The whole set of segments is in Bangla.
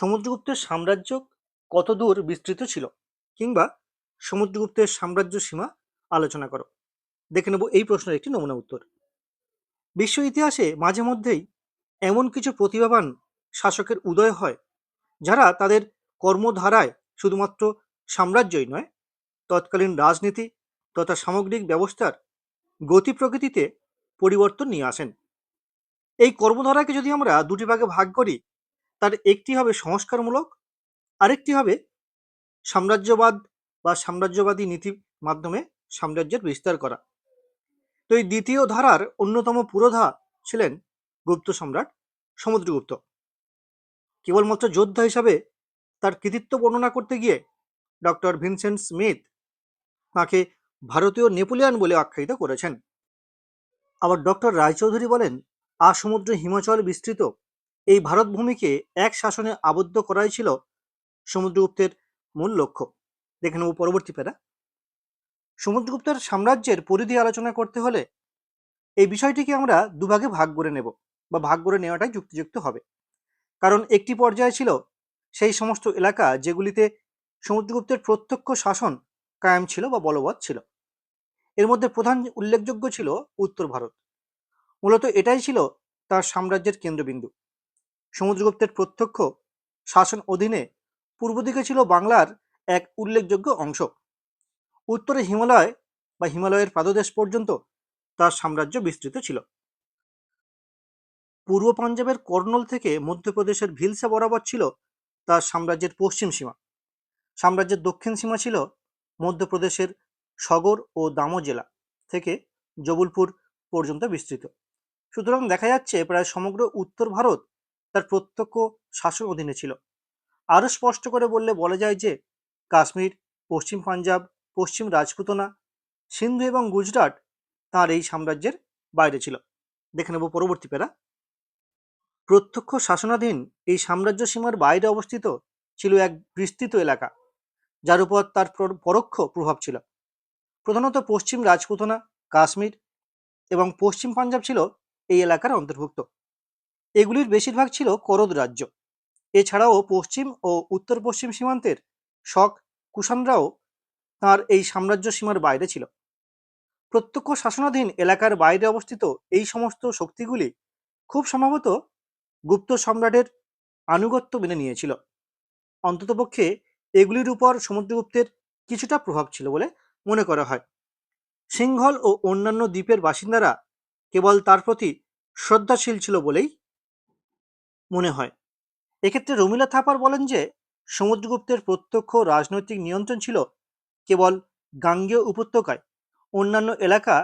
সমুদ্রগুপ্তের সাম্রাজ্য কতদূর বিস্তৃত ছিল? কিংবা সমুদ্রগুপ্তের সাম্রাজ্য সীমা আলোচনা করো। দেখে নেব এই প্রশ্নের একটি নমুনা উত্তর। বিশ্ব ইতিহাসে মাঝে মধ্যেই এমন কিছু প্রতিভাবান শাসকের উদয় হয়, যারা তাদের কর্মধারায় শুধুমাত্র সাম্রাজ্যই নয়, তৎকালীন রাজনীতি তথা সামগ্রিক ব্যবস্থার গতি প্রকৃতিতে পরিবর্তন নিয়ে আসেন। এই কর্মধারাকে যদি আমরা দুটি ভাগে ভাগ করি তার একটি হবে সংস্কারমূলক, আরেকটি হবে সাম্রাজ্যবাদ বা সাম্রাজ্যবাদী নীতির মাধ্যমে সাম্রাজ্যের বিস্তার করা। তো এই দ্বিতীয় ধারার অন্যতম পুরোধা ছিলেন গুপ্ত সম্রাট সমুদ্রগুপ্ত। কেবলমাত্র যোদ্ধা হিসাবে তার কৃতিত্ব বর্ণনা করতে গিয়ে ডক্টর ভিনসেন্ট স্মিথ তাকে ভারতীয় নেপোলিয়ান বলে আখ্যায়িত করেছেন। আবার ডক্টর রায়চৌধুরী বলেন, আসমুদ্র হিমাচল বিস্তৃত এই ভারতভূমিকে এক শাসনে আবদ্ধ করাই ছিল সমুদ্রগুপ্তের মূল লক্ষ্য। দেখে নেব পরবর্তী প্যারা। সমুদ্রগুপ্তের সাম্রাজ্যের পরিধি আলোচনা করতে হলে এই বিষয়টিকে আমরা দুভাগে ভাগ করে নেব বা ভাগ করে নেওয়াটাই যুক্তিযুক্ত হবে। কারণ একটি পর্যায়ে ছিল সেই সমস্ত এলাকা যেগুলিতে সমুদ্রগুপ্তের প্রত্যক্ষ শাসন কায়েম ছিল বা বলবৎ ছিল। এর মধ্যে প্রধান উল্লেখযোগ্য ছিল উত্তর ভারত। মূলত এটাই ছিল তার সাম্রাজ্যের কেন্দ্রবিন্দু। সমুদ্রগুপ্তের প্রত্যক্ষ শাসন অধীনে পূর্ব দিকে ছিল বাংলার এক উল্লেখযোগ্য অংশ। উত্তরে হিমালয় বা হিমালয়ের পাদদেশ পর্যন্ত তার সাম্রাজ্য বিস্তৃত ছিল। পূর্ব পাঞ্জাবের কর্নল থেকে মধ্যপ্রদেশের ভিলসা বরাবর ছিল তার সাম্রাজ্যের পশ্চিম সীমা। সাম্রাজ্যের দক্ষিণ সীমা ছিল মধ্যপ্রদেশের সগর ও দামো জেলা থেকে জবলপুর পর্যন্ত বিস্তৃত। সুতরাং দেখা যাচ্ছে প্রায় সমগ্র উত্তর ভারত তার প্রত্যক্ষ শাসন অধীনে ছিল। আরও স্পষ্ট করে বললে বলা যায় যে, কাশ্মীর, পশ্চিম পাঞ্জাব, পশ্চিম রাজপুতনা, সিন্ধু এবং গুজরাট তার এই সাম্রাজ্যের বাইরে ছিল। দেখে নেব পরবর্তী পেরা প্রত্যক্ষ শাসনাধীন এই সাম্রাজ্য সীমার বাইরে অবস্থিত ছিল এক বিস্তৃত এলাকা, যার উপর তার পরোক্ষ প্রভাব ছিল। প্রধানত পশ্চিম রাজপুতনা, কাশ্মীর এবং পশ্চিম পাঞ্জাব ছিল এই এলাকার অন্তর্ভুক্ত। এগুলির বেশিরভাগ ছিল করদ রাজ্য। এছাড়াও পশ্চিম ও উত্তর পশ্চিম সীমান্তের শক কুষাণরাও তাঁর এই সাম্রাজ্য সীমার বাইরে ছিল। প্রত্যক্ষ শাসনাধীন এলাকার বাইরে অবস্থিত এই সমস্ত শক্তিগুলি খুব সম্ভবত গুপ্ত সম্রাটের আনুগত্য মেনে নিয়েছিল। অন্ততপক্ষে এগুলির উপর সমুদ্রগুপ্তের কিছুটা প্রভাব ছিল বলে মনে করা হয়। সিংহল ও অন্যান্য দ্বীপের বাসিন্দারা কেবল তার প্রতি শ্রদ্ধাশীল ছিল বলেই মনে হয়। এক্ষেত্রে রমিলা থাপার বলেন যে, সমুদ্রগুপ্তের প্রত্যক্ষ রাজনৈতিক নিয়ন্ত্রণ ছিল কেবল গাঙ্গেয় উপত্যকায়। অন্যান্য এলাকা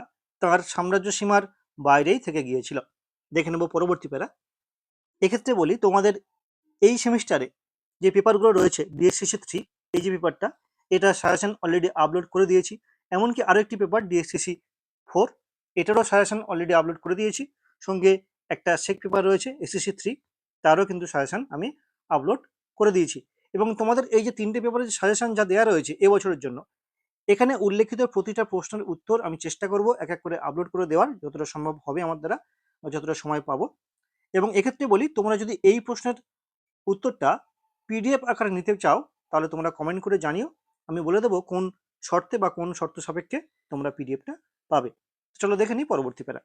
তার সাম্রাজ্য সীমার বাইরেই থেকে গিয়েছিল। দেখে নেব পরবর্তী প্যারা। এক্ষেত্রে বলি, তোমাদের এই সেমিস্টারে যে পেপারগুলো রয়েছে ডিএসসিসি থ্রি, এই যে পেপারটা, এটা সাজেশন অলরেডি আপলোড করে দিয়েছি। এমনকি আরও একটি পেপার ডিএসসিসি ফোর, এটারও সাজেশন অলরেডি আপলোড করে দিয়েছি। সঙ্গে একটা সেক পেপার রয়েছে, এসএসসি থ্রি তারও কিন্তু সাজেশান আমি আপলোড করে দিয়েছি। এবং তোমাদের এই যে তিনটে পেপারের সাজেশন যা দেওয়া রয়েছে এবছরের জন্য, এখানে উল্লেখিত প্রতিটা প্রশ্নের উত্তর আমি চেষ্টা করব এক এক করে আপলোড করে দেওয়ার, যতটা সম্ভব হবে আমার দ্বারা যতটা সময় পাবো। এবং এক্ষেত্রে বলি, তোমরা যদি এই প্রশ্নের উত্তরটা পিডিএফ আকারে নিতে চাও, তাহলে তোমরা কমেন্ট করে জানিও। আমি বলে দেবো কোন শর্তে বা কোন শর্ত সাপেক্ষে তোমরা পিডিএফটা পাবে। চলো দেখে নিই পরবর্তী প্যারা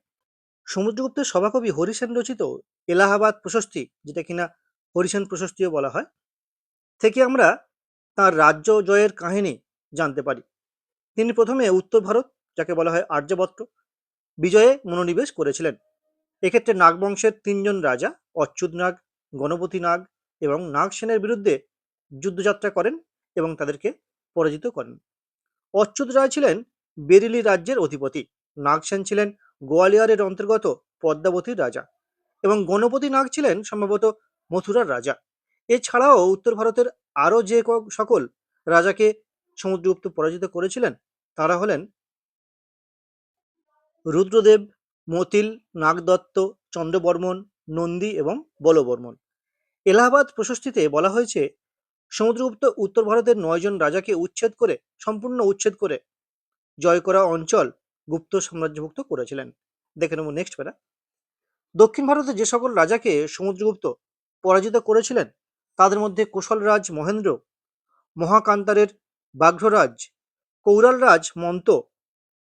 সমুদ্রগুপ্তের সভাকবি হরিসেন রচিত এলাহাবাদ প্রশস্তি, যেটা কিনা হরিসেন প্রশস্তিও বলা হয়, থেকে আমরা তার রাজ্য জয়ের কাহিনী জানতে পারি। তিনি প্রথমে উত্তর ভারত, যাকে বলা হয় আর্যবত্ত বিজয়ে মনোনিবেশ করেছিলেন। এক্ষেত্রে নাগবংশের তিনজন রাজা অচ্যুত নাগ গণপতি নাগ এবং নাগ সেনের বিরুদ্ধে যুদ্ধযাত্রা করেন এবং তাদেরকে পরাজিত করেন। অচ্যুত রায় ছিলেন বেরিলি রাজ্যের অধিপতি নাগসেন ছিলেন গোয়ালিয়রের অন্তর্গত পদ্মাবতীর রাজা এবং গণপতি নাগ ছিলেন সম্ভবত মথুরার রাজা। এছাড়াও উত্তর ভারতের আরও যে সকল রাজাকে সমুদ্রগুপ্ত পরাজিত করেছিলেন, তারা হলেন রুদ্রদেব, মতিল, নাগদত্ত, চন্দ্রবর্মন, নন্দী এবং বলবর্মন। এলাহাবাদ প্রশস্তিতে বলা হয়েছে, সমুদ্রগুপ্ত উত্তর ভারতের নয়জন রাজাকে উচ্ছেদ করে, সম্পূর্ণ উচ্ছেদ করে জয় করা অঞ্চল গুপ্ত সাম্রাজ্যভুক্ত করেছিলেন। দেখে নেব নেক্সট প্যারা দক্ষিণ ভারতে যে সকল রাজাকে সমুদ্রগুপ্ত পরাজিত করেছিলেন, তাদের মধ্যে কোশলরাজ মহেন্দ্র, মহাকান্তারের বাঘ্ররাজ, কৌরালরাজ মন্ত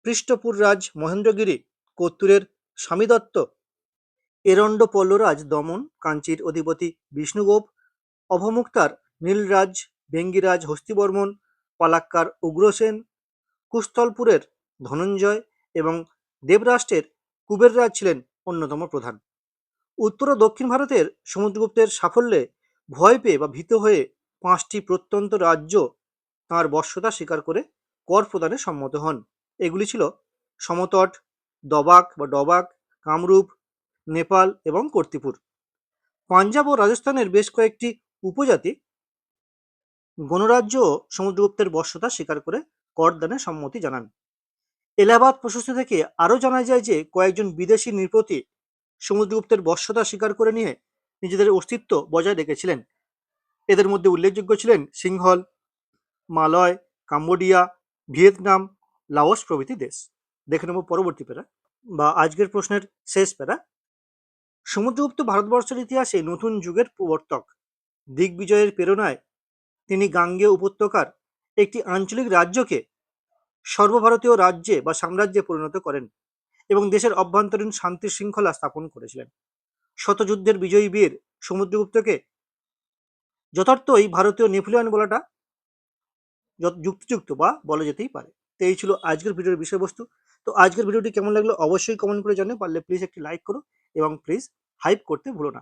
পৃষ্ঠপুর রাজ মহেন্দ্রগিরি কত্তুরের স্বামী দত্ত এরণ্ড পল্লরাজ দমন, কাঞ্চির অধিপতি বিষ্ণুগোপ, অভমুক্তার নীলরাজ বেঙ্গিরাজ হস্তিবর্মন, পালাক্কার উগ্রসেন কুস্থলপুরের ধনঞ্জয় এবং দেবরাষ্ট্রের কুবেররাজ ছিলেন অন্যতম প্রধান। উত্তর ও দক্ষিণ ভারতের সমুদ্রগুপ্তের সাফল্যে ভয় পেয়ে বা ভীত হয়ে পাঁচটি প্রত্যন্ত রাজ্য তাঁর বশ্যতা স্বীকার করে কর প্রদানে সম্মত হন। এগুলি ছিল সমতট, দবাক বা ডবাক, কামরূপ, নেপাল এবং কর্তিপুর পাঞ্জাব ও রাজস্থানের বেশ কয়েকটি উপজাতি গণরাজ্য সমুদ্রগুপ্তের বর্ষতা স্বীকার করে করদানে সম্মতি জানান। এলাহাবাদ প্রশস্তি থেকে আরও জানা যায় যে কয়েকজন বিদেশি নৃপতি সমুদ্রগুপ্তের বশ্যতা স্বীকার করে নিয়ে নিজেদের অস্তিত্ব বজায় রেখেছিলেন। এদের মধ্যে উল্লেখযোগ্য ছিলেন Sinhala, Malay, Cambodia, Vietnam, Laos প্রভৃতি দেশ। দেখে নেব পরবর্তী প্যারা বা আজকের প্রশ্নের শেষ প্যারা। সমুদ্রগুপ্ত ভারতবর্ষের ইতিহাসে নতুন যুগের প্রবর্তক। দিগ্বিজয়ের প্রেরণায় তিনি গাঙ্গেয় উপত্যকার একটি আঞ্চলিক রাজ্যকে সর্বভারতীয় রাজ্যে বা সাম্রাজ্যে পরিণত করেন এবং দেশের অভ্যন্তরীণ শান্তি শৃঙ্খলা স্থাপন করেছিলেন। শতযুদ্ধের বিজয়ী বীর সমুদ্রগুপ্তকে যথার্থই ভারতীয় নেপোলিয়ন বলাটা যুক্তিযুক্ত বা বলা যেতেই পারে। তো এই ছিল আজকের ভিডিওর বিষয়বস্তু। তো আজকের ভিডিওটি কেমন লাগল অবশ্যই কমেন্ট করে জানিও। পারলে প্লিজ একটি লাইক করো এবং প্লিজ হাইপ করতে ভুলো না।